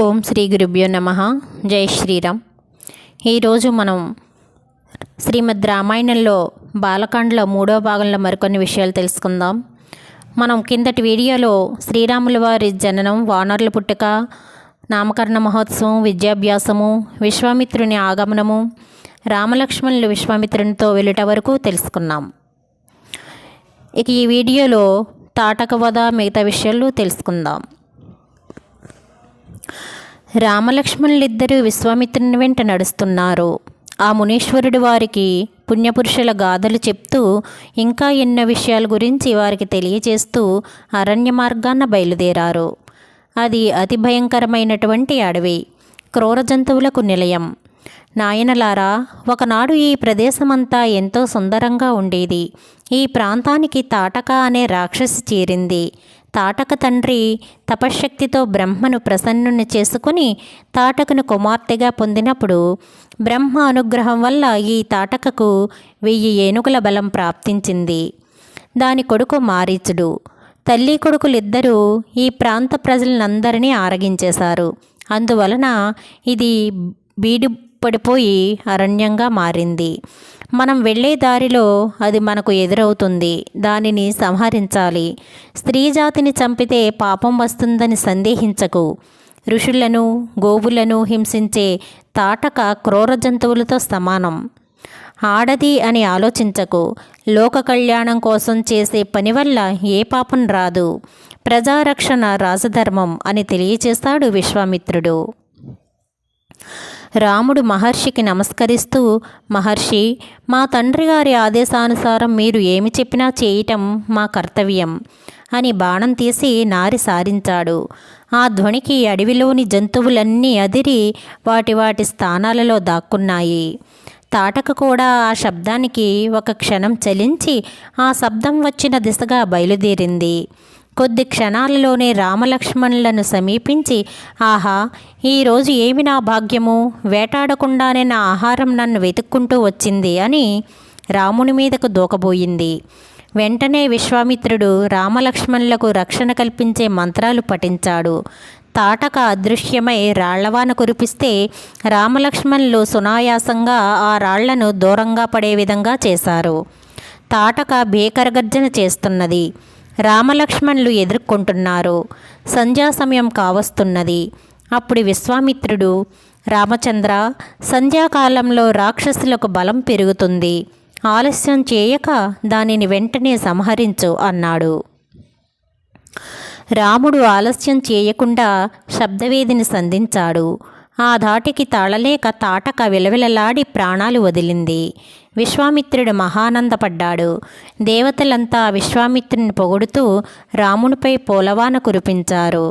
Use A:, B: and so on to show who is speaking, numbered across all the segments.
A: ఓం శ్రీ గురుభ్యో నమ. జై శ్రీరామ్. ఈరోజు మనం శ్రీమద్ రామాయణంలో బాలకాండలో మూడో భాగంలో మరికొన్ని విషయాలు తెలుసుకుందాం. మనం కిందటి వీడియోలో శ్రీరాముల వారి జననం వానరుల పుట్టుక నామకరణ మహోత్సవం విద్యాభ్యాసము విశ్వామిత్రుని ఆగమనము రామలక్ష్మణులు విశ్వామిత్రునితో వెళ్ళట వరకు తెలుసుకున్నాం. ఇక ఈ వీడియోలో తాటక వధ మిగతా విషయాలు తెలుసుకుందాం. రామలక్ష్మణులిద్దరూ విశ్వామిత్రుని వెంట నడుస్తున్నారు. ఆ మునీశ్వరుడు వారికి పుణ్యపురుషుల గాథలు చెప్తూ ఇంకా ఎన్నో విషయాల గురించి వారికి తెలియజేస్తూ అరణ్య మార్గాన బయలుదేరారు. అది అతి భయంకరమైనటువంటి అడవి క్రూర జంతువులకు నిలయం. నాయనలారా ఒకనాడు ఈ ప్రదేశమంతా ఎంతో సుందరంగా ఉండేది. ఈ ప్రాంతానికి తాటక అనే రాక్షసి చేరింది. తాటక తండ్రి తపశ్శక్తితో బ్రహ్మను ప్రసన్నుని చేసుకుని తాటకను కుమార్తెగా పొందినప్పుడు బ్రహ్మ అనుగ్రహం వల్ల ఈ తాటకకు వెయ్యి ఏనుగుల బలం ప్రాప్తించింది. దాని కొడుకు మారీచుడు. తల్లి కొడుకులిద్దరూ ఈ ప్రాంత ప్రజలందరినీ ఆరగించేశారు. అందువలన ఇది బీడు పడిపోయి అరణ్యంగా మారింది. మనం వెళ్ళే దారిలో అది మనకు ఎదురవుతుంది. దానిని సంహరించాలి. స్త్రీ జాతిని చంపితే పాపం వస్తుందని సందేహించకు. ఋషులను గోవులను హింసించే తాటక క్రూర జంతువులతో సమానం. ఆడది అని ఆలోచించకు. లోక కళ్యాణం కోసం చేసే పని వల్ల ఏ పాపం రాదు. ప్రజారక్షణ రాజధర్మం అని తెలియచేస్తాడు విశ్వామిత్రుడు. రాముడు మహర్షికి నమస్కరిస్తూ మహర్షి మా తండ్రి గారి ఆదేశానుసారం మీరు ఏమి చెప్పినా చేయటం మా కర్తవ్యం అని బాణం తీసి నారి సారించాడు. ఆ ధ్వనికి అడవిలోని జంతువులన్నీ అదిరి వాటి వాటి స్థానాలలో దాక్కున్నాయి. తాటక కూడా ఆ శబ్దానికి ఒక క్షణం చలించి ఆ శబ్దం వచ్చిన దిశగా బయలుదేరింది. కొద్ది క్షణాలలోనే రామలక్ష్మణులను సమీపించి ఆహా ఈరోజు ఏమి నా భాగ్యము? వేటాడకుండానే నా ఆహారం నన్ను వెతుక్కుంటూ వచ్చింది అని రాముని మీదకు దూకబోయింది. వెంటనే విశ్వామిత్రుడు రామలక్ష్మణులకు రక్షణ కల్పించే మంత్రాలు పఠించాడు. తాటక అదృశ్యమై రాళ్ళవాన కురిపిస్తే రామలక్ష్మణులు సునాయాసంగా ఆ రాళ్ళను దూరంగా పడే విధంగా చేశారు. తాటక భీకరగర్జన చేస్తున్నది. రామలక్ష్మణులు ఎదుర్కొంటున్నారు. సంధ్యా సమయం కావస్తున్నది. అప్పుడు విశ్వామిత్రుడు రామచంద్ర సంధ్యాకాలంలో రాక్షసులకు బలం పెరుగుతుంది. ఆలస్యం చేయక దానిని వెంటనే సంహరించు అన్నాడు. రాముడు ఆలస్యం చేయకుండా శబ్దవేదిని సంధించాడు. ఆ ధాటికి తాళలేక తాటక విలవిలలాడి ప్రాణాలు వదిలింది. విశ్వామిత్రుడు మహానందపడ్డాడు. దేవతలంతా విశ్వామిత్రుని పొగుడుతూ రామునిపై పోలవాన కురిపించారు.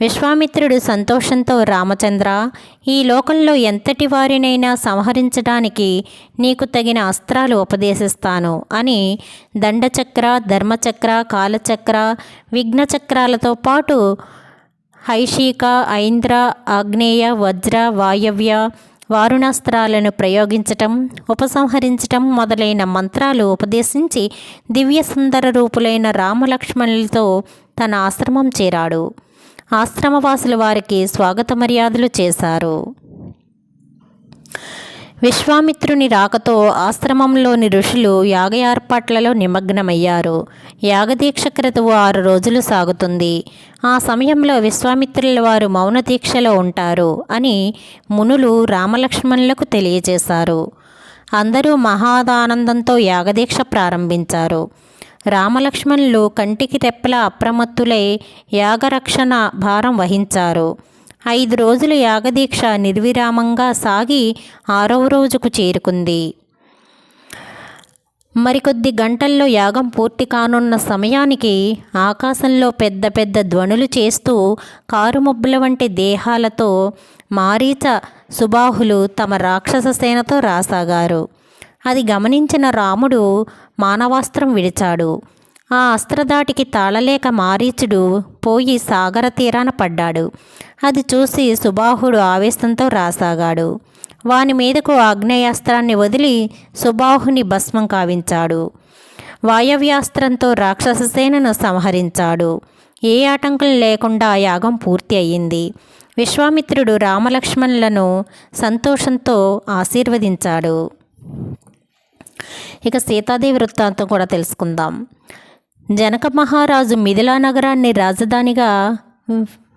A: విశ్వామిత్రుడు సంతోషంతో రామచంద్ర ఈ లోకంలో ఎంతటి వారినైనా సంహరించడానికి నీకు తగిన అస్త్రాలు ఉపదేశిస్తాను అని దండచక్ర ధర్మచక్ర కాలచక్ర విఘ్నచక్రాలతో పాటు హైషిక ఐంద్ర ఆగ్నేయ వజ్ర వాయవ్య వారుణాస్త్రాలను ప్రయోగించటం ఉపసంహరించటం మొదలైన మంత్రాలు ఉపదేశించి దివ్య సుందర రూపులైన రామలక్ష్మణులతో తన ఆశ్రమం చేరాడు. ఆశ్రమవాసులు వారికి స్వాగత మర్యాదలు చేశారు. విశ్వామిత్రుని రాకతో ఆశ్రమంలోని ఋషులు యాగ ఏర్పాట్లలో నిమగ్నమయ్యారు. యాగదీక్ష క్రతువు ఆరు రోజులు సాగుతుంది. ఆ సమయంలో విశ్వామిత్రుల వారు మౌన దీక్షలో ఉంటారు అని మునులు రామలక్ష్మణులకు తెలియజేశారు. అందరూ మహాదానందంతో యాగదీక్ష ప్రారంభించారు. రామలక్ష్మణులు కంటికి రెప్పల అప్రమత్తులై యాగరక్షణ భారం వహించారు. ఐదు రోజుల యాగదీక్ష నిర్విరామంగా సాగి ఆరవ రోజుకు చేరుకుంది. మరికొద్ది గంటల్లో యాగం పూర్తి కానున్న సమయానికి ఆకాశంలో పెద్ద పెద్ద ధ్వనులు చేస్తూ కారుమబ్బుల వంటి దేహాలతో మారీచ సుబాహులు తమ రాక్షస సేనతో రాసాగారు. అది గమనించిన రాముడు మానవాస్త్రం విడిచాడు. ఆ అస్త్రదాటికి తాళలేక మారీచుడు పోయి సాగర తీరాన పడ్డాడు. అది చూసి సుబాహుడు ఆవేశంతో రాసాగాడు. వాని మీదకు ఆగ్నేయాస్త్రాన్ని వదిలి సుబాహుని భస్మం కావించాడు. వాయవ్యాస్త్రంతో రాక్షస సేనను సంహరించాడు. ఏ ఆటంకం లేకుండా యాగం పూర్తి అయ్యింది. విశ్వామిత్రుడు రామలక్ష్మణులను సంతోషంతో ఆశీర్వదించాడు. ఇక సీతాదేవి వృత్తాంతం కూడా తెలుసుకుందాం. జనక మహారాజు మిథిలా నగరాన్ని రాజధానిగా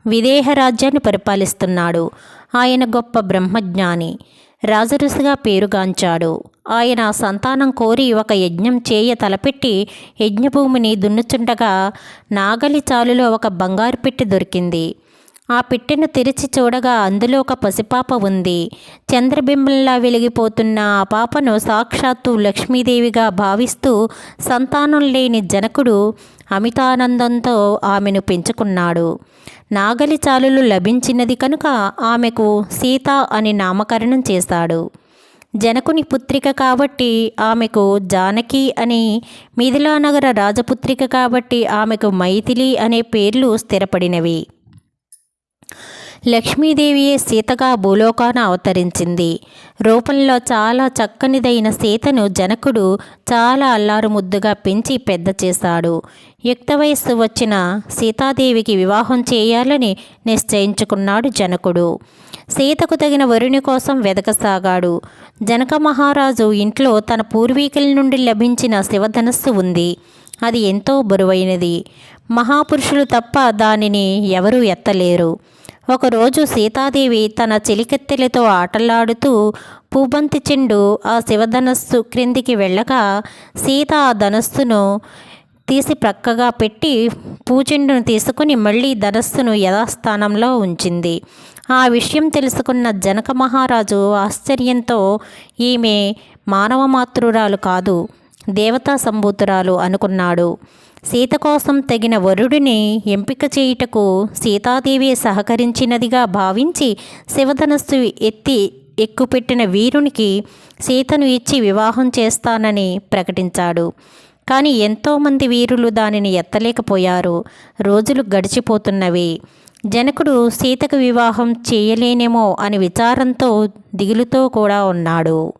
A: విదేహ రాజ్యాన్ని పరిపాలిస్తున్నాడు. ఆయన గొప్ప బ్రహ్మజ్ఞాని. రాజరుసిగా పేరుగాంచాడు. ఆయన సంతానం కోరి ఒక యజ్ఞం చేయ తలపెట్టి యజ్ఞభూమిని దున్నుచుండగా నాగలి చాలులో ఒక బంగారు పెట్టి దొరికింది. ఆ పెట్టెను తెరిచి చూడగా అందులో ఒక పసిపాప ఉంది. చంద్రబింబంలా వెలిగిపోతున్న ఆ పాపను సాక్షాత్తు లక్ష్మీదేవిగా భావిస్తూ సంతానం లేని జనకుడు అమితానందంతో ఆమెను పెంచుకున్నాడు. నాగలి చాలులు లభించినది కనుక ఆమెకు సీత అని నామకరణం చేశాడు. జనకుని పుత్రిక కాబట్టి ఆమెకు జానకి అని మిథిలానగర రాజపుత్రిక కాబట్టి ఆమెకు మైథిలి అనే పేర్లు స్థిరపడినవి. లక్ష్మీదేవియే సీతగా భూలోకాన అవతరించింది. రూపంలో చాలా చక్కనిదైన సీతను జనకుడు చాలా అల్లారు ముద్దుగా పెంచి పెద్ద చేశాడు. యుక్త వయస్సు వచ్చిన సీతాదేవికి వివాహం చేయాలని నిశ్చయించుకున్నాడు జనకుడు. సీతకు తగిన వరుని కోసం వెదకసాగాడు. జనక మహారాజు ఇంట్లో తన పూర్వీకుల నుండి లభించిన శివధనస్సు ఉంది. అది ఎంతో బరువైనది. మహాపురుషులు తప్ప దానిని ఎవరూ ఎత్తలేరు. ఒకరోజు సీతాదేవి తన చెలికెత్తెలతో ఆటలాడుతూ పూబంతి చెండు ఆ శివధనస్సు క్రిందికి వెళ్ళగా సీత ఆ ధనస్సును తీసి ప్రక్కగా పెట్టి పూచెండును తీసుకుని మళ్ళీ ధనస్సును యథాస్థానంలో ఉంచింది. ఆ విషయం తెలుసుకున్న జనక మహారాజు ఆశ్చర్యంతో ఈమె మానవ మాతృరాలు కాదు. దేవతా సంభూతురాలు అనుకున్నాడు. సీత కోసం తగిన వరుడిని ఎంపిక చేయుటకు సీతాదేవి సహకరించినదిగా భావించి శివధనస్సు ఎత్తి ఎక్కుపెట్టిన వీరునికి సీతను ఇచ్చి వివాహం చేస్తానని ప్రకటించాడు. కానీ ఎంతోమంది వీరులు దానిని ఎత్తలేకపోయారు. రోజులు గడిచిపోతున్నవి. జనకుడు సీతకు వివాహం చేయలేనేమో అని విచారంతో దిగులుతో కూడా ఉన్నాడు.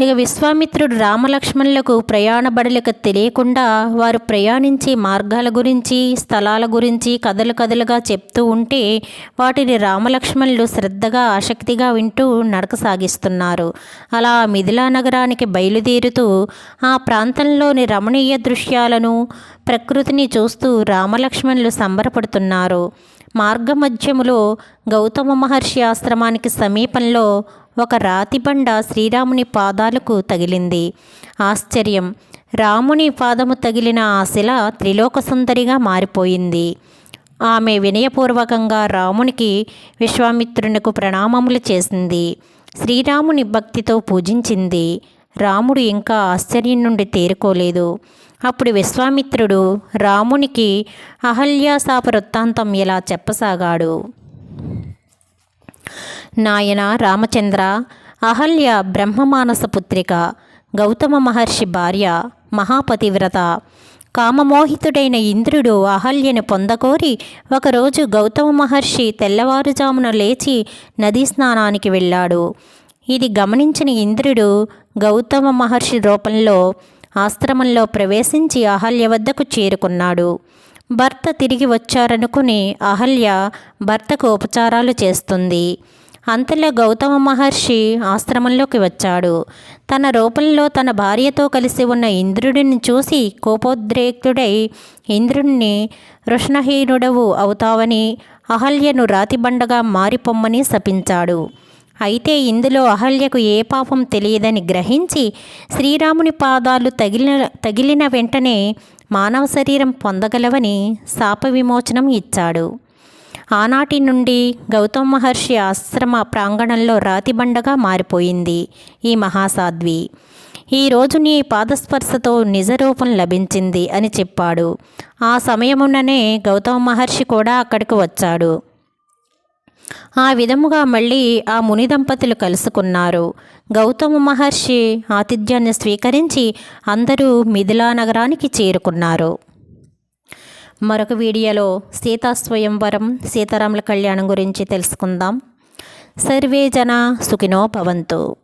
A: ఇక విశ్వామిత్రుడు రామలక్ష్మణులకు ప్రయాణ బడులకు తెలియకుండా వారు ప్రయాణించే మార్గాల గురించి స్థలాల గురించి కథలు కథలుగా చెప్తూ ఉంటే వాటిని రామలక్ష్మణులు శ్రద్ధగా ఆసక్తిగా వింటూ నడక సాగిస్తున్నారు. అలా మిథిలా నగరానికి బయలుదేరుతూ ఆ ప్రాంతంలోని రమణీయ దృశ్యాలను ప్రకృతిని చూస్తూ రామలక్ష్మణులు సంబరపడుతున్నారు. మార్గమధ్యములో గౌతమ మహర్షి ఆశ్రమానికి సమీపంలో ఒక రాతిబండ శ్రీరాముని పాదాలకు తగిలింది. ఆశ్చర్యం! రాముని పాదము తగిలిన ఆ శిల త్రిలోక సుందరిగా మారిపోయింది. ఆమె వినయపూర్వకంగా రామునికి విశ్వామిత్రునికు ప్రణామములు చేసింది. శ్రీరాముని భక్తితో పూజించింది. రాముడు ఇంకా ఆశ్చర్యం నుండి తేరుకోలేదు. అప్పుడు విశ్వామిత్రుడు రామునికి అహల్యాశాప వృత్తాంతం ఇలా చెప్పసాగాడు? నాయన రామచంద్ర అహల్య బ్రహ్మమానస పుత్రిక గౌతమ మహర్షి భార్య మహాపతివ్రత. కామమోహితుడైన ఇంద్రుడు అహల్యను పొందకోరి ఒకరోజు గౌతమ మహర్షి తెల్లవారుజామున లేచి నదీ స్నానానికి వెళ్ళాడు. ఇది గమనించిన ఇంద్రుడు గౌతమ మహర్షి రూపంలో ఆశ్రమంలో ప్రవేశించి అహల్య వద్దకు చేరుకున్నాడు. భర్త తిరిగి వచ్చారనుకుని అహల్య భర్తకు ఉపచారాలు చేస్తుంది. అంతలో గౌతమ మహర్షి ఆశ్రమంలోకి వచ్చాడు. తన రూపంలో తన భార్యతో కలిసి ఉన్న ఇంద్రుడిని చూసి కోపోద్రేక్తుడై ఇంద్రుణ్ణి వృష్ణహీనుడవు అవుతావని అహల్యను రాతిబండగా మారిపొమ్మని శపించాడు. అయితే ఇందులో అహల్యకు ఏ పాపం తెలియదని గ్రహించి శ్రీరాముని పాదాలు తగిలిన తగిలిన వెంటనే మానవ శరీరం పొందగలవని శాప విమోచనం ఇచ్చాడు. ఆనాటి నుండి గౌతమ మహర్షి ఆశ్రమ ప్రాంగణంలో రాతిబండగా మారిపోయింది ఈ మహాసాధ్వి. ఈరోజు నీ పాదస్పర్శతో నిజరూపం లభించింది అని చెప్పాడు. ఆ సమయముననే గౌతమ మహర్షి కూడా అక్కడికి వచ్చాడు. ఆ విధముగా మళ్ళీ ఆ ముని దంపతులు కలుసుకున్నారు. గౌతమ మహర్షి ఆతిథ్యాన్ని స్వీకరించి అందరూ మిథిలా నగరానికి చేరుకున్నారు. మరొక వీడియోలో సీతా స్వయంవరం సీతారాముల కళ్యాణం గురించి తెలుసుకుందాం. సర్వే జన సుఖినో భవంతు.